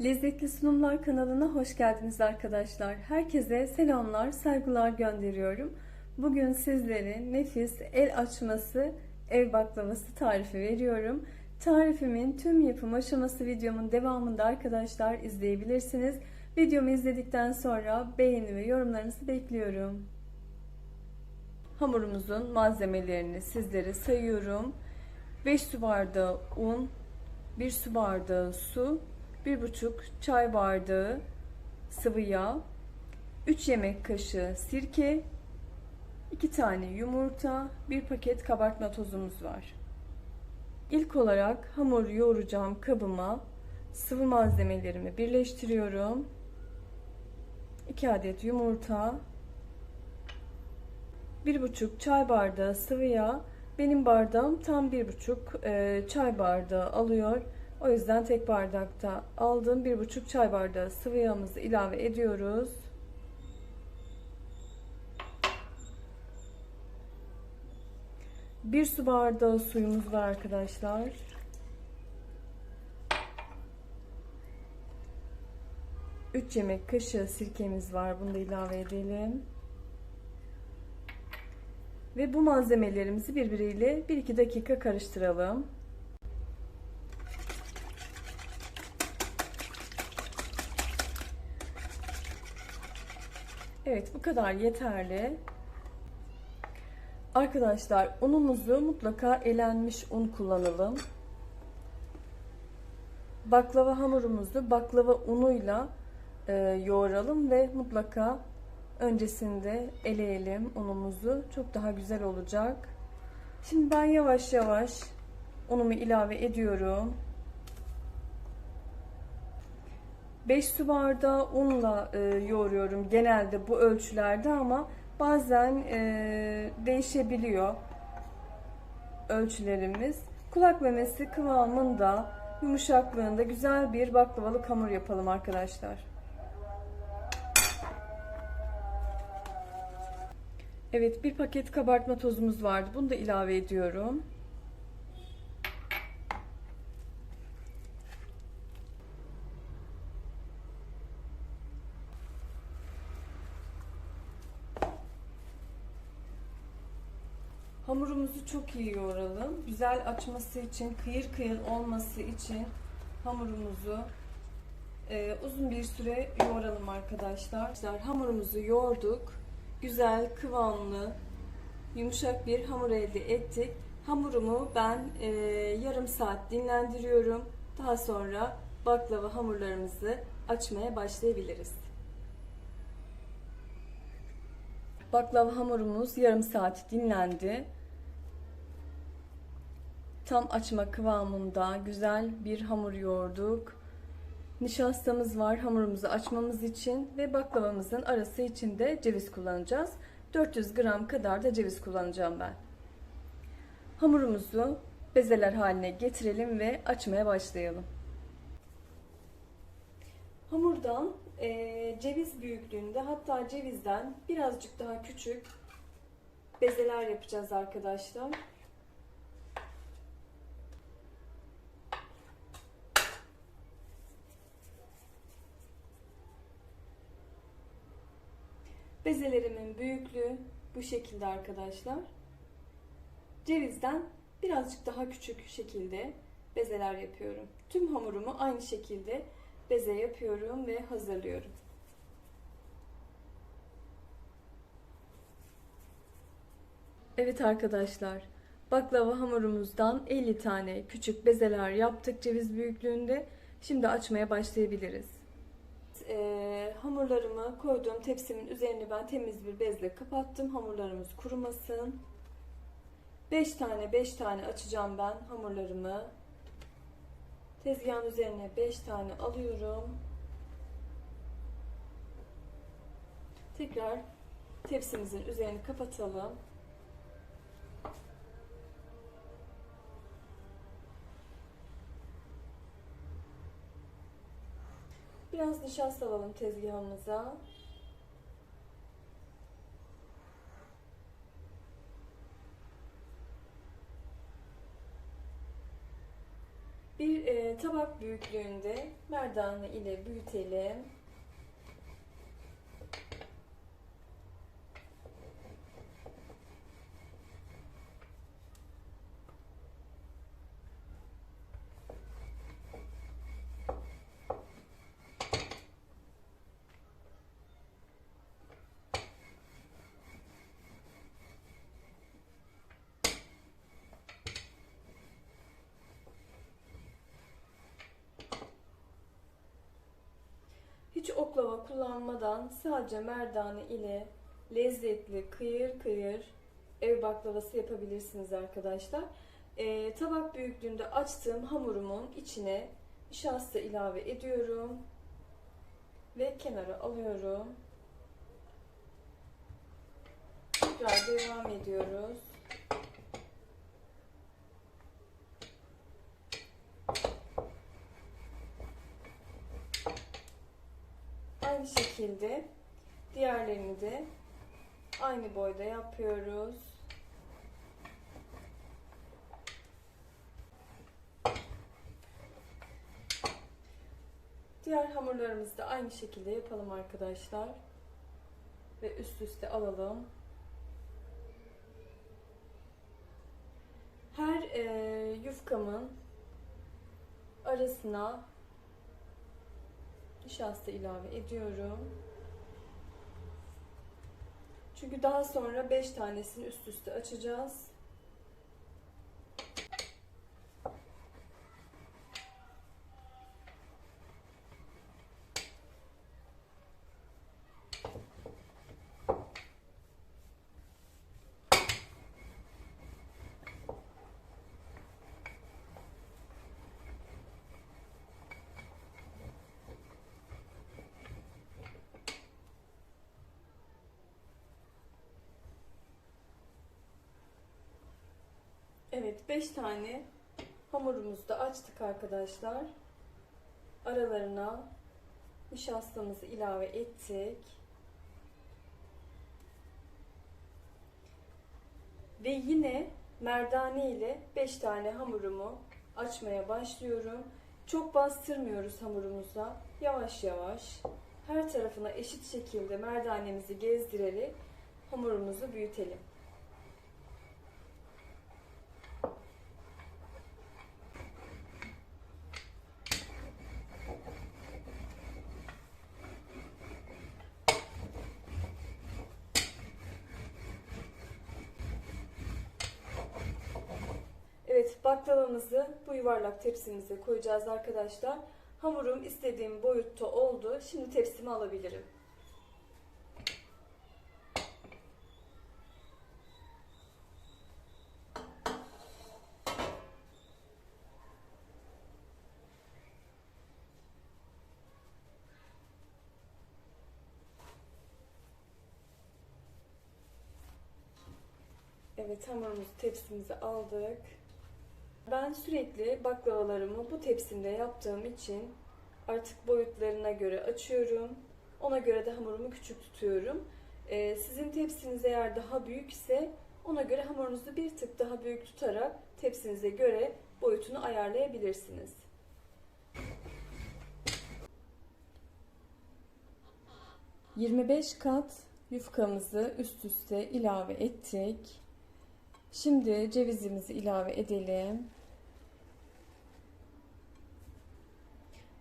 Lezzetli Sunumlar kanalına hoş geldiniz arkadaşlar. Herkese selamlar, saygılar gönderiyorum. Bugün sizlere nefis el açması ev baklavası tarifi veriyorum. Tarifimin tüm yapım aşaması videomun devamında arkadaşlar izleyebilirsiniz. Videomu izledikten sonra beğeni ve yorumlarınızı bekliyorum. Hamurumuzun malzemelerini sizlere sayıyorum. 5 su bardağı un, 1 su bardağı su, 1,5 çay bardağı sıvı yağ, 3 yemek kaşığı sirke, 2 tane yumurta, 1 paket kabartma tozumuz var. İlk olarak hamur yoğuracağım kabıma sıvı malzemelerimi birleştiriyorum. 2 adet yumurta, 1,5 çay bardağı sıvı yağ. Benim bardağım tam 1,5 çay bardağı alıyor. O yüzden tek bardakta aldım. 1,5 çay bardağı sıvı yağımızı ilave ediyoruz. Bir su bardağı suyumuz var arkadaşlar. Üç yemek kaşığı sirkemiz var. Bunu da ilave edelim. Ve bu malzemelerimizi birbiriyle 1-2 dakika karıştıralım. Evet bu kadar yeterli. Arkadaşlar unumuzu mutlaka elenmiş un kullanalım. Baklava hamurumuzu baklava unuyla e, yoğuralım ve mutlaka öncesinde eleyelim unumuzu. Çok daha güzel olacak. Şimdi ben yavaş yavaş unumu ilave ediyorum. 5 su bardağı unla e, yoğuruyorum genelde bu ölçülerde ama bazen e, değişebiliyor ölçülerimiz. Kulak memesi kıvamında, yumuşaklığında güzel bir baklavalık hamur yapalım arkadaşlar. Evet bir paket kabartma tozumuz vardı. Bunu da ilave ediyorum. Hamurumuzu çok iyi yoğuralım. Güzel açması için, kıyır kıyır olması için hamurumuzu e, uzun bir süre yoğuralım arkadaşlar. Hamurumuzu yoğurduk. Güzel, kıvamlı, yumuşak bir hamur elde ettik. Hamurumu ben e, yarım saat dinlendiriyorum. Daha sonra baklava hamurlarımızı açmaya başlayabiliriz. Baklava hamurumuz yarım saat dinlendi. Tam açma kıvamında güzel bir hamur yoğurduk. Nişastamız var hamurumuzu açmamız için ve baklavamızın arası için de ceviz kullanacağız. 400 gram kadar da ceviz kullanacağım ben. Hamurumuzu bezeler haline getirelim ve açmaya başlayalım. Hamurdan e, ceviz büyüklüğünde hatta cevizden birazcık daha küçük bezeler yapacağız arkadaşlar. Bezelerimin büyüklüğü bu şekilde arkadaşlar. Cevizden birazcık daha küçük şekilde bezeler yapıyorum. Tüm hamurumu aynı şekilde beze yapıyorum ve hazırlıyorum. Evet arkadaşlar, baklava hamurumuzdan 50 tane küçük bezeler yaptık ceviz büyüklüğünde. Şimdi açmaya başlayabiliriz. E, hamurlarımı koyduğum tepsimin üzerini ben temiz bir bezle kapattım. Hamurlarımız kurumasın. 5 tane 5 tane açacağım ben hamurlarımı. Tezgahın üzerine 5 tane alıyorum. Tekrar tepsimizin üzerini kapatalım. Biraz nişasta alalım tezgahımıza. Bir e, tabak büyüklüğünde merdane ile büyütelim. Hiç oklava kullanmadan sadece merdane ile lezzetli kıyır kıyır ev baklavası yapabilirsiniz arkadaşlar. Ee, tabak büyüklüğünde açtığım hamurumun içine nişasta ilave ediyorum ve kenara alıyorum. Tekrar devam ediyoruz. Aynı şekilde diğerlerini de aynı boyda yapıyoruz. Diğer hamurlarımızı da aynı şekilde yapalım arkadaşlar. Ve üst üste alalım. Her e, yufkamın arasına nişasta ilave ediyorum. Çünkü daha sonra 5 tanesini üst üste açacağız. Evet 5 tane hamurumuzu da açtık arkadaşlar. Aralarına nişastamızı ilave ettik. Ve yine merdane ile 5 tane hamurumu açmaya başlıyorum. Çok bastırmıyoruz hamurumuza. Yavaş yavaş her tarafına eşit şekilde merdanemizi gezdirerek hamurumuzu büyütelim. Evet baklavamızı bu yuvarlak tepsimize koyacağız arkadaşlar. Hamurum istediğim boyutta oldu. Şimdi tepsimi alabilirim. Evet hamurumuzu tepsimize aldık. Ben sürekli baklavalarımı bu tepsimde yaptığım için artık boyutlarına göre açıyorum. Ona göre de hamurumu küçük tutuyorum. Ee, sizin tepsiniz eğer daha büyükse ona göre hamurunuzu bir tık daha büyük tutarak tepsinize göre boyutunu ayarlayabilirsiniz. ...25 kat yufkamızı üst üste ilave ettik. Şimdi cevizimizi ilave edelim.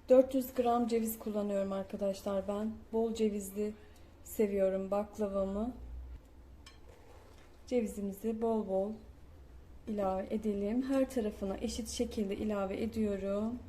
400 gram ceviz kullanıyorum arkadaşlar ben. Bol cevizli seviyorum baklavamı. Cevizimizi bol bol ilave edelim. Her tarafına eşit şekilde ilave ediyorum.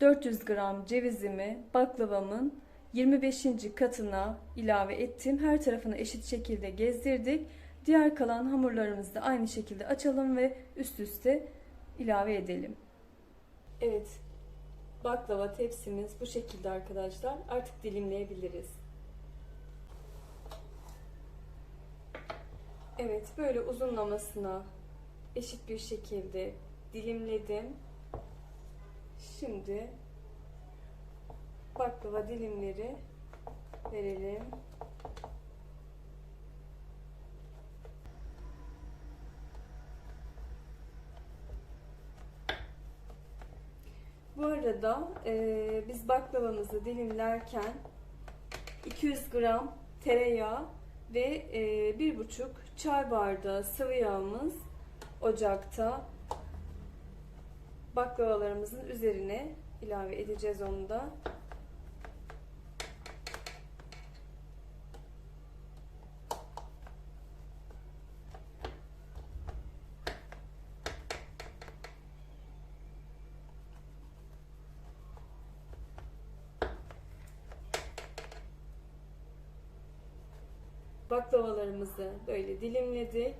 400 gram cevizimi baklavamın 25. katına ilave ettim. Her tarafını eşit şekilde gezdirdik. Diğer kalan hamurlarımızı da aynı şekilde açalım ve üst üste ilave edelim. Evet. Baklava tepsimiz bu şekilde arkadaşlar. Artık dilimleyebiliriz. Evet, böyle uzunlamasına eşit bir şekilde dilimledim. Şimdi baklava dilimleri verelim. Bu arada e, biz baklavamızı dilimlerken 200 gram tereyağı ve e, bir buçuk çay bardağı sıvı yağımız ocakta baklavalarımızın üzerine ilave edeceğiz onu da. Baklavalarımızı böyle dilimledik.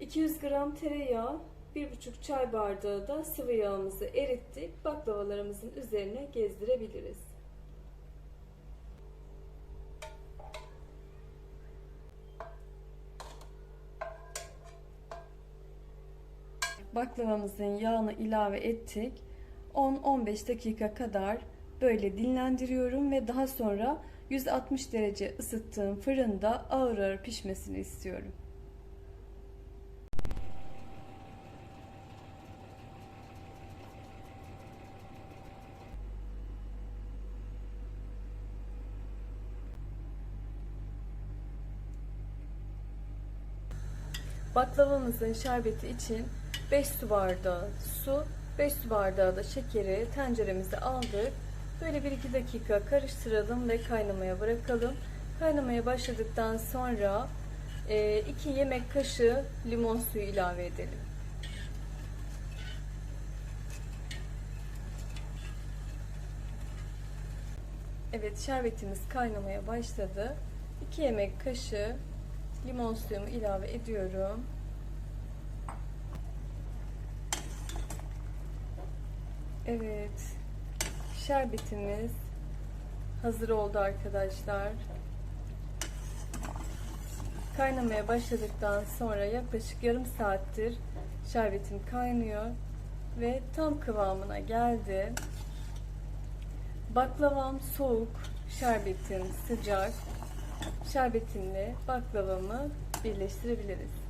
200 gram tereyağı, 1,5 çay bardağı da sıvı yağımızı erittik. Baklavalarımızın üzerine gezdirebiliriz. Baklavamızın yağını ilave ettik. 10-15 dakika kadar böyle dinlendiriyorum ve daha sonra 160 derece ısıttığım fırında ağır ağır pişmesini istiyorum. Baklavamızın şerbeti için 5 su bardağı su, 5 su bardağı da şekeri tenceremize aldık. Böyle 1-2 dakika karıştıralım ve kaynamaya bırakalım. Kaynamaya başladıktan sonra 2 yemek kaşığı limon suyu ilave edelim. Evet şerbetimiz kaynamaya başladı. 2 yemek kaşığı limon suyumu ilave ediyorum. Evet. Şerbetimiz hazır oldu arkadaşlar. Kaynamaya başladıktan sonra yaklaşık yarım saattir şerbetim kaynıyor ve tam kıvamına geldi. Baklavam soğuk, şerbetim sıcak. Şerbetimle baklavamı birleştirebiliriz.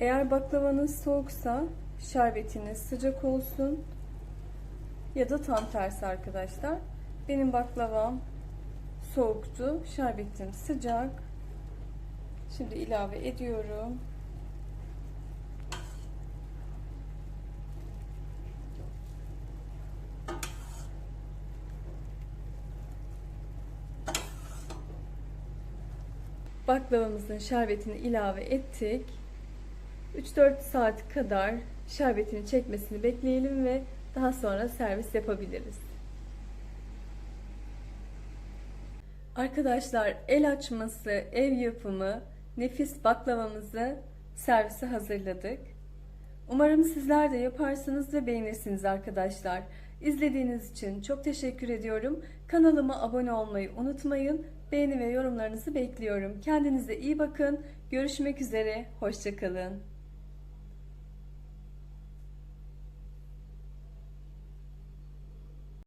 Eğer baklavanız soğuksa şerbetiniz sıcak olsun ya da tam tersi arkadaşlar. Benim baklavam soğuktu. Şerbetim sıcak. Şimdi ilave ediyorum. Baklavamızın şerbetini ilave ettik. 3-4 saat kadar şerbetini çekmesini bekleyelim ve daha sonra servis yapabiliriz. Arkadaşlar el açması, ev yapımı nefis baklavamızı servise hazırladık. Umarım sizler de yaparsınız ve beğenirsiniz arkadaşlar. İzlediğiniz için çok teşekkür ediyorum. Kanalıma abone olmayı unutmayın. Beğeni ve yorumlarınızı bekliyorum. Kendinize iyi bakın. Görüşmek üzere. Hoşçakalın.